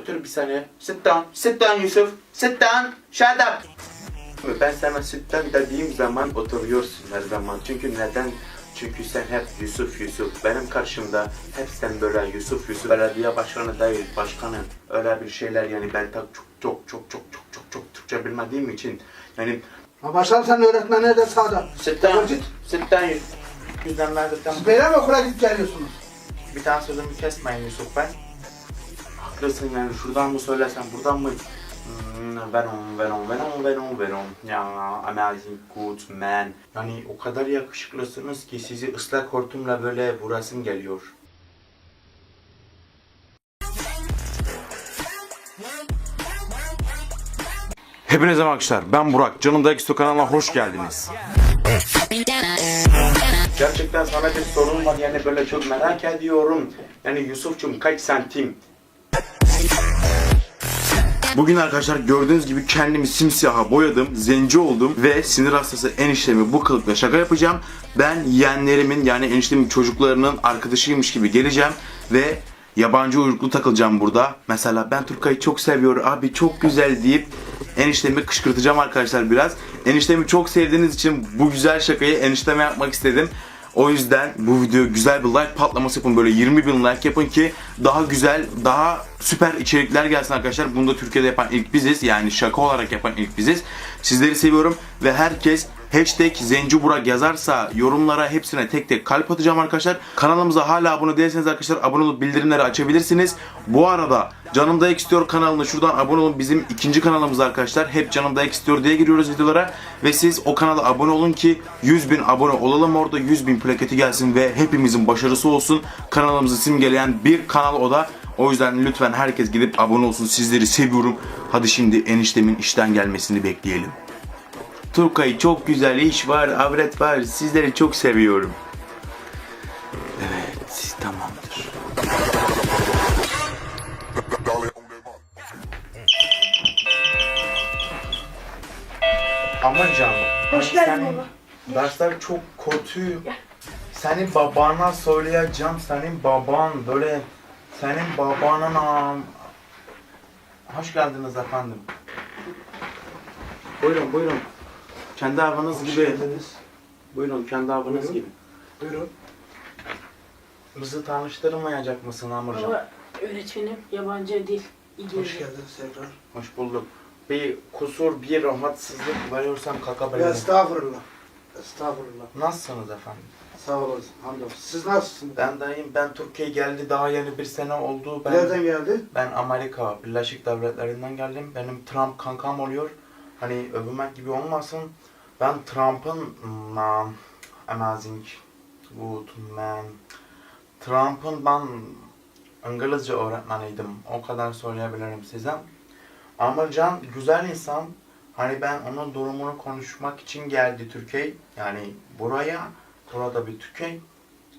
Otur bir saniye. Sit down. Sit down Yusuf. Sit down. Shut up. Ben sana sit down dediğim zaman oturuyorsun her zaman. Çünkü neden? Çünkü sen hep Yusuf Yusuf. Benim karşımda hep sen böyle Yusuf Yusuf. Belediye başkanı değil, başkanım. Öyle bir şeyler yani ben tak çok çok çok çok çok çok çok Türkçe bilmediğim için yani Ha sen öğretmen nerede sağda? sit down. Git. Sit down Yusuf. Yüzden ben zaten mi okula gidip geliyorsunuz? bir tane sözümü kesmeyin Yusuf ben. Haklısın yani şuradan mı söylesem buradan mı? Hmm, Venom, Venom, Venom, Venom, Venom. Ya amazing good man. Yani o kadar yakışıklısınız ki sizi ıslak hortumla böyle vurasım geliyor. Hepinize arkadaşlar. Ben Burak. Canımda Eksto kanalına hoş geldiniz. Gerçekten sana bir sorun var yani böyle çok merak ediyorum. Yani Yusuf'cum kaç santim? Bugün arkadaşlar gördüğünüz gibi kendimi simsiyaha boyadım, zenci oldum ve sinir hastası eniştemi bu kılıkla şaka yapacağım. Ben yeğenlerimin yani eniştemin çocuklarının arkadaşıymış gibi geleceğim ve yabancı uyruklu takılacağım burada. Mesela ben Turkay'ı çok seviyorum abi çok güzel deyip eniştemi kışkırtacağım arkadaşlar biraz. Eniştemi çok sevdiğiniz için bu güzel şakayı enişteme yapmak istedim. O yüzden bu video güzel bir like patlaması yapın böyle 20 bin like yapın ki daha güzel daha süper içerikler gelsin arkadaşlar. Bunu da Türkiye'de yapan ilk biziz yani şaka olarak yapan ilk biziz. Sizleri seviyorum ve herkes hashtag Zenci Burak yazarsa yorumlara hepsine tek tek kalp atacağım arkadaşlar. Kanalımıza hala abone değilseniz arkadaşlar abone olup bildirimleri açabilirsiniz. Bu arada Canım Dayak İstiyor kanalına şuradan abone olun. Bizim ikinci kanalımız arkadaşlar. Hep Canım Dayak İstiyor diye giriyoruz videolara. Ve siz o kanala abone olun ki 100 bin abone olalım orada. 100 bin plaketi gelsin ve hepimizin başarısı olsun. Kanalımızı simgeleyen bir kanal o da. O yüzden lütfen herkes gidip abone olsun. Sizleri seviyorum. Hadi şimdi eniştemin işten gelmesini bekleyelim. Turkay çok güzel iş var, avret var. Sizleri çok seviyorum. Evet, tamamdır. Aman canım. Hoş hani geldin baba. Dersler çok kötü. Senin babana söyleyeceğim. Senin baban böyle senin babanın am... Hoş geldiniz efendim. Buyurun buyurun. Kendi avınız Hoş gibi. geldiniz. Buyurun kendi avınız Buyurun. gibi. Buyurun. Bizi tanıştırmayacak mısın Amurcan? Baba öğretmenim yabancı dil Hoş İngilizce. geldiniz tekrar. Hoş bulduk. Bir kusur, bir rahatsızlık veriyorsam Ya kalkabilirim. estağfurullah. Estağfurullah. Nasılsınız efendim? Sağ olun. Hamdolsun. Siz nasılsınız? Ben dayım, ben Türkiye geldi daha yeni bir sene oldu. Ben Nereden geldi? Ben Amerika Birleşik Devletleri'nden geldim. Benim Trump kankam oluyor. Hani övünmek gibi olmasın. Ben Trump'ın um, amazing good man. Trump'ın ben İngilizce öğretmeniydim. O kadar söyleyebilirim size. Ama Can güzel insan. Hani ben onun durumunu konuşmak için geldi Türkiye. Yani buraya. Burada bir Türkiye.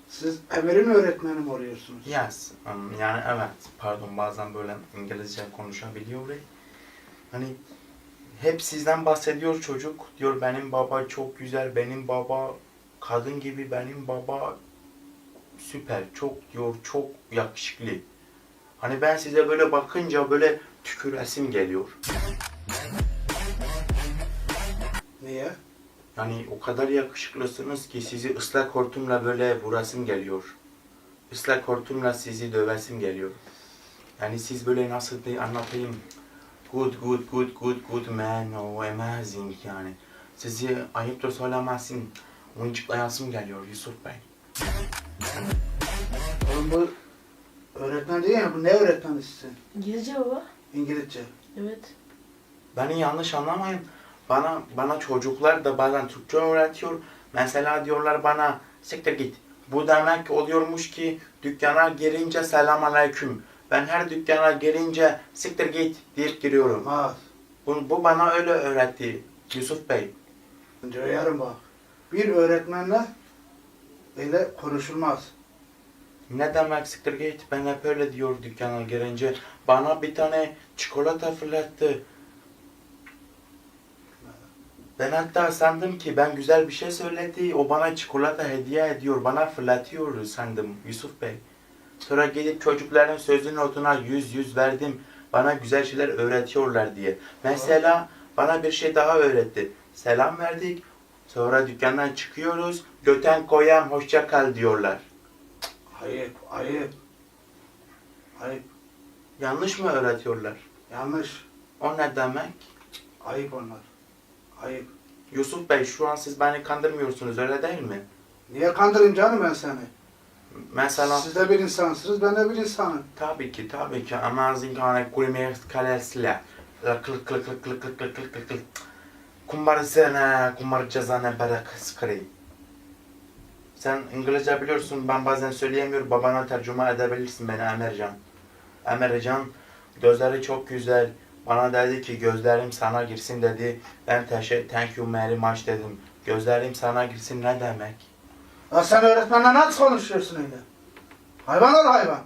Siz Emir'in öğretmeni mi oluyorsunuz? Yes. um, yani evet. Pardon bazen böyle İngilizce konuşabiliyorum. Hani hep sizden bahsediyor çocuk. Diyor benim baba çok güzel. Benim baba kadın gibi. Benim baba süper. Çok diyor. Çok yakışıklı. Hani ben size böyle bakınca böyle tüküresim geliyor. Niye? Yani o kadar yakışıklısınız ki sizi ıslak hortumla böyle vurasım geliyor. Islak hortumla sizi dövesim geliyor. Yani siz böyle nasıl bir anlatayım? Good, good, good, good, good man, oh amazing yani. Sizi ayıptır söylemezsin. Oyuncuklayasım geliyor Yusuf Bey. Oğlum bu öğretmen değil ya. Bu ne öğretmeni sizin? İngilizce baba. İngilizce. Evet. Beni yanlış anlamayın. Bana bana çocuklar da bazen Türkçe öğretiyor. Mesela diyorlar bana siktir git. Bu demek oluyormuş ki dükkana girince selam aleyküm. Ben her dükkana girince siktir git diye giriyorum. Ha. Bu, bu bana öyle öğretti Yusuf Bey. Yarın bak. Bir öğretmenle öyle konuşulmaz. Ne demek siktir git? Ben hep öyle diyor dükkana girince. Bana bir tane çikolata fırlattı. Ben hatta sandım ki ben güzel bir şey söyledi. O bana çikolata hediye ediyor. Bana fırlatıyor sandım Yusuf Bey. Sonra gidip çocukların sözün notuna yüz yüz verdim. bana güzel şeyler öğretiyorlar diye. Mesela bana bir şey daha öğretti. Selam verdik. Sonra dükkandan çıkıyoruz. Göten koyam hoşça kal diyorlar. Ayıp, ayıp. Ayıp, Yanlış mı öğretiyorlar? yanlış. O ne demek? Ayıp onlar. Ayıp. Yusuf Bey şu an siz beni kandırmıyorsunuz öyle değil mi? Niye kandırayım canım ben seni? Mesela... Siz de bir insansınız, ben de bir insanım. Tabii ki, tabii ki. Ama zinkane kulümer kalesle. Kılık kılık kılık kılık kılık kılık kılık kılık. Kumbar sene, kumbar cezane barak sıkırayım. Sen İngilizce biliyorsun, ben bazen söyleyemiyorum. Babana tercüme edebilirsin beni Emercan. Emercan, gözleri çok güzel. Bana dedi ki gözlerim sana girsin dedi. Ben teşekkür, thank you very much dedim. Gözlerim sana girsin ne demek? Ya sen öğretmenle nasıl konuşuyorsun öyle? Hayvan ol hayvan.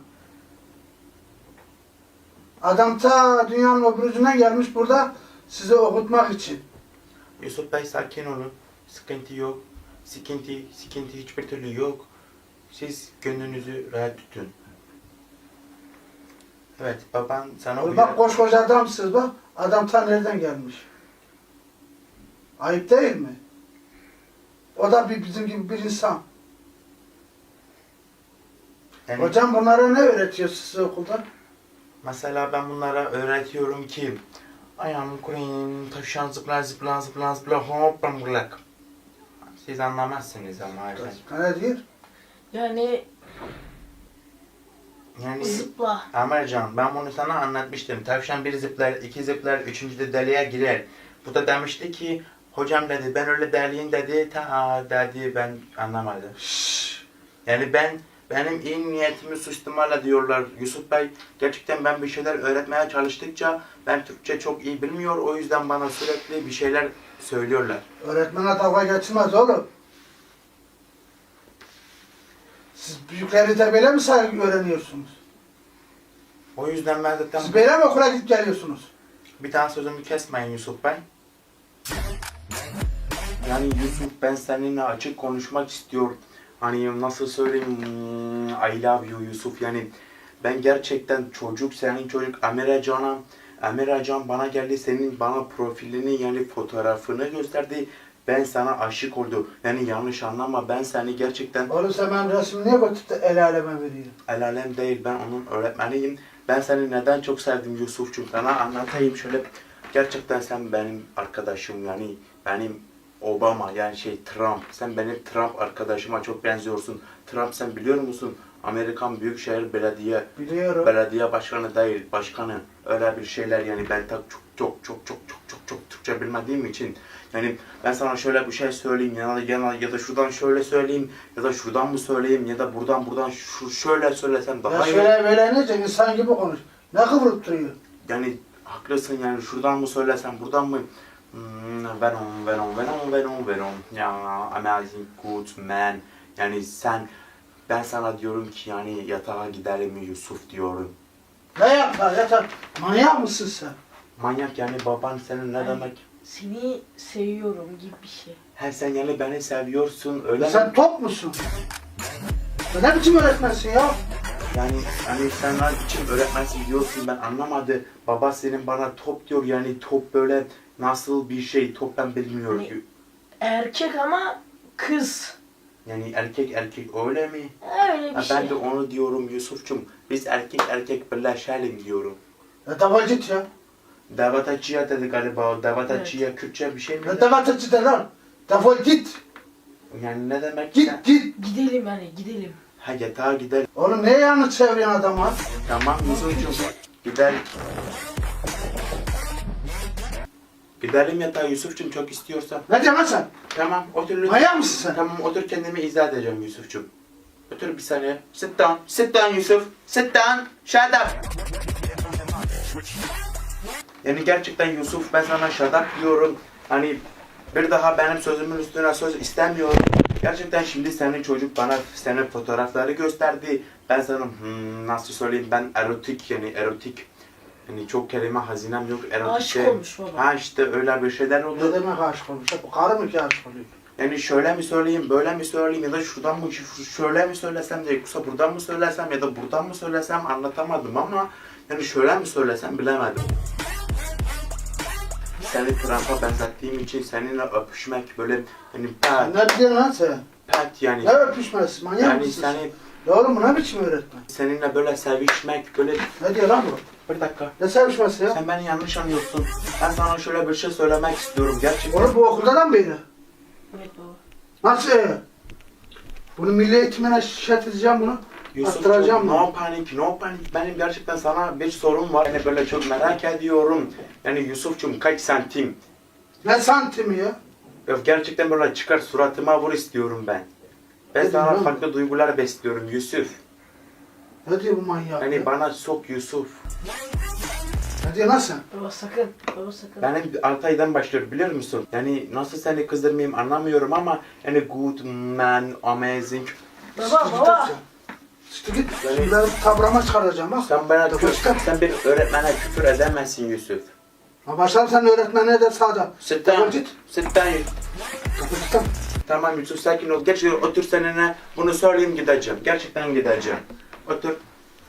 Adam ta dünyanın öbür ucundan gelmiş burada sizi okutmak için. Yusuf Bey sakin olun. Sıkıntı yok. Sıkıntı, sıkıntı hiçbir türlü yok. Siz gönlünüzü rahat tutun. Evet, baban sana uyar. Bak koskoca adamsınız bak. Adam ta nereden gelmiş? Ayıp değil mi? O da bir, bizim gibi bir insan. Yani Hocam bunlara ne öğretiyor size okulda? mesela ben bunlara öğretiyorum ki ayağımı kurayım, taşan zıplar zıplar zıplar zıplar hop bırak. Siz anlamazsınız ama öyle. Ne diyor? Yani Yani zıpla. Amercan ben bunu sana anlatmıştım. Tavşan bir zıplar, iki zıplar, üçüncü de deliğe girer. Bu da demişti ki hocam dedi ben öyle deliyim dedi. Ta dedi ben anlamadım. Yani ben benim iyi niyetimi suistimal diyorlar Yusuf Bey. Gerçekten ben bir şeyler öğretmeye çalıştıkça ben Türkçe çok iyi bilmiyor. O yüzden bana sürekli bir şeyler söylüyorlar. Öğretmene dalga geçilmez oğlum. Siz büyükleri de böyle mi saygı öğreniyorsunuz? O yüzden ben zaten Siz böyle mi okula gidip geliyorsunuz? bir tane sözümü kesmeyin Yusuf Bey. Yani Yusuf ben seninle açık konuşmak istiyorum. Hani nasıl söyleyeyim hmm, I love you Yusuf yani ben gerçekten çocuk senin çocuk Amira Can'a Amira Can bana geldi senin bana profilini yani fotoğrafını gösterdi. Ben sana aşık oldu. Yani yanlış anlama ben seni gerçekten Oğlum sen benim resmimi niye götürüp de el aleme veriyorsun? El alem değil ben onun öğretmeniyim. Ben seni neden çok sevdim Yusuf'cum sana anlatayım şöyle. Gerçekten sen benim arkadaşım yani benim Obama yani şey Trump. Sen benim Trump arkadaşıma çok benziyorsun. Trump sen biliyor musun? Amerikan Büyükşehir Belediye Biliyorum. belediye başkanı değil başkanı. Öyle bir şeyler yani ben tak çok çok çok çok çok çok çok Türkçe bilmediğim için yani ben sana şöyle bir şey söyleyeyim ya da ya, ya da şuradan şöyle söyleyeyim ya da şuradan mı söyleyeyim ya da buradan buradan şu şöyle söylesem Ya daha iyi. şöyle böyle nece insan gibi konuş. Ne kıvırıp duruyor? Yani haklısın yani şuradan mı söylesem buradan mı Venom, Venom, Venom, Venom, Venom. Ya amazing good man. Yani sen ben sana diyorum ki yani yatağa gidelim mi Yusuf diyorum. Ne yapar yatar? Manyak mısın sen? Manyak yani baban senin ne Ay. demek? Seni seviyorum gibi bir şey. He sen yani beni seviyorsun öyle sen mi? top musun? Sen ne biçim öğretmensin ya? Yani hani sen ne için öğretmensin diyorsun ben anlamadı. Baba senin bana top diyor yani top böyle nasıl bir şey top ben bilmiyorum. Hani- Erkek ama kız. Yani erkek erkek öyle mi? Öyle bir Ha, şey. ben de onu diyorum Yusuf'cum. Biz erkek erkek birleşelim diyorum. Ne defa git ya? Davatacıya dedi galiba o. Davatacıya Evet. Kürtçe bir şey mi? Ne defa git lan? Defol git. Yani ne demek? Git sen? git. Gidelim hani gidelim. Ha yatağa gidelim. Oğlum ne yanlış çeviriyorsun adamı? Tamam Yusuf'cum. Gidelim. Gidelim yatağa Yusuf'cum çok istiyorsan. Ne diyorsun lan sen? Tamam otur lütfen. Manyak mısın sen? Tamam otur kendimi izah edeceğim Yusuf'cum. Otur bir saniye. Sit down. Sit down Yusuf. Sit down. Shut up. Yani gerçekten Yusuf ben sana shut up diyorum. Hani bir daha benim sözümün üstüne söz istemiyorum. Gerçekten şimdi senin çocuk bana senin fotoğrafları gösterdi. Ben sana hmm, nasıl söyleyeyim ben erotik yani erotik. Yani çok kelime hazinem yok erotik. Aşık olmuş baba. Ha işte öyle bir şeyler oldu. Ne demek aşık olmuş? Bu karı mı ki aşık oluyor? Yani şöyle mi söyleyeyim, böyle mi söyleyeyim ya da şuradan mı şöyle mi söylesem de yoksa buradan mı söylesem ya da buradan mı söylesem anlatamadım ama Yani şöyle mi söylesem bilemedim. Seni Trump'a benzettiğim için seninle öpüşmek böyle hani pet, Ne diyorsun lan sen? pet yani. Ne öpüşmesi? Manyak Yani mısın sen? seni Ya oğlum bu ne biçim öğretmen? seninle böyle sevişmek böyle Ne diyor lan bu? bir dakika. Ne sevişmesi ya? Sen beni yanlış anlıyorsun. Ben sana şöyle bir şey söylemek istiyorum gerçekten. Oğlum bu okulda da mı böyle? Evet baba. Nasıl? Bunu milli eğitimine şikayet edeceğim bunu. Yusuf'cum Attıracağım no panik, no panik. Benim gerçekten sana bir sorum var. Yani böyle çok merak ediyorum. Yani Yusuf'cum kaç santim? Ne santimi ya? Ya Gerçekten böyle çıkar suratıma vur istiyorum ben. Ben sana farklı duygular besliyorum Yusuf. Ne diyor bu manyak? Yani ya? bana sok Yusuf. Ne diyor lan sen? Baba sakın. Baba sakın. Benim 6 aydan başlıyor biliyor musun? Yani nasıl seni kızdırmayayım anlamıyorum ama yani good man, amazing. Baba baba. İşte git. Ben tabrama çıkaracağım bak. Sen bana küfür, sen bir öğretmene küfür edemezsin Yusuf. Ha başlarım sen öğretmen ne der sağda. Sit Defol down, git. sit down. Kapı tutam. Tamam Yusuf sakin ol. Geç otur seninle bunu söyleyeyim gideceğim. Gerçekten gideceğim. Otur.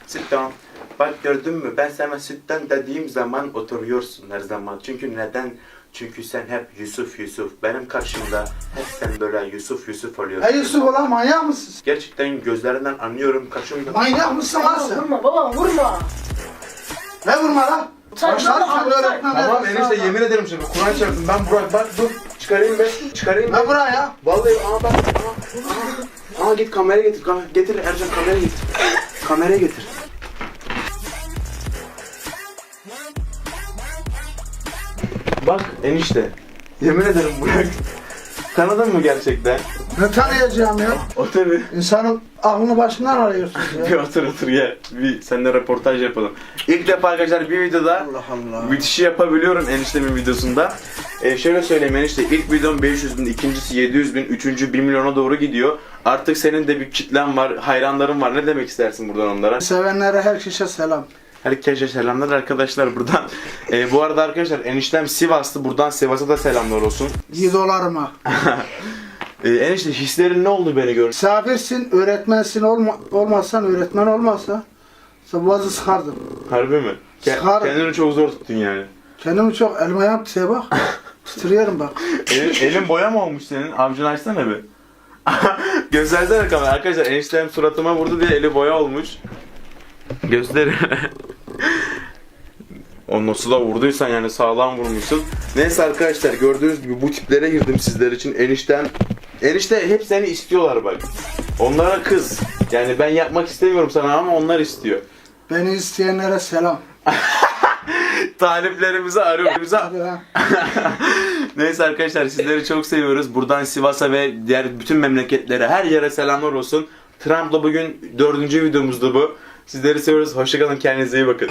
Sit down. Bak gördün mü ben sana sit down dediğim zaman oturuyorsun her zaman. Çünkü neden? Çünkü sen hep Yusuf Yusuf. Benim karşımda hep sen böyle Yusuf Yusuf oluyorsun. Ey Yusuf ulan manyak mısın? Gerçekten gözlerinden anlıyorum karşımda. Manyak mısın lan sen? vurma baba vurma. Ne vurma lan? Sen sen- öğretmen ne Tamam enişte yemin ederim şimdi Kur'an çarptım. Ben Burak bak dur çıkarayım be. Çıkarayım be. Ne buraya? Vallahi ama bak. Aa, aa, aa git kamera getir. Kamera, getir Ercan kamerayı getir. Kamerayı getir. Bak enişte. Yemin ederim Burak. Tanıdın mı gerçekten? Ne tanıyacağım ya? Otur bir. İnsanın aklını başından arıyorsunuz Bir ya. otur otur gel. Bir seninle röportaj yapalım. İlk defa arkadaşlar bir videoda Allah Allah. müthişi yapabiliyorum eniştemin videosunda. Ee, şöyle söyleyeyim enişte ilk videom 500 bin, ikincisi 700 bin, üçüncü 1 milyona doğru gidiyor. Artık senin de bir kitlen var, hayranların var. Ne demek istersin buradan onlara? Sevenlere herkese selam. Herkese selamlar arkadaşlar buradan. Ee, bu arada arkadaşlar eniştem Sivaslı. Buradan Sivas'a da selamlar olsun. Yiğidolarıma. Ee, enişte hislerin ne oldu beni gör? Misafirsin, öğretmensin olma, olmazsan, öğretmen olmazsa boğazı sıkardım. Harbi mi? Ke- Sıkarım. kendini çok zor tuttun yani. Kendimi çok elma yaptı bak. Titriyorum bak. Elin, elin boya mı olmuş senin? Avcını açsana bir. Göstersene kamera. Arkadaşlar eniştem suratıma vurdu diye eli boya olmuş. Göster. O nasıl da vurduysan yani sağlam vurmuşsun. Neyse arkadaşlar gördüğünüz gibi bu tiplere girdim sizler için. Enişten Enişte hep seni istiyorlar bak. Onlara kız. Yani ben yapmak istemiyorum sana ama onlar istiyor. Beni isteyenlere selam. Taliplerimizi arıyoruz. Hadi lan. Neyse arkadaşlar sizleri çok seviyoruz. Buradan Sivas'a ve diğer bütün memleketlere her yere selamlar olsun. Trump'la bugün dördüncü videomuzdu bu. Sizleri seviyoruz. Hoşçakalın. Kendinize iyi bakın.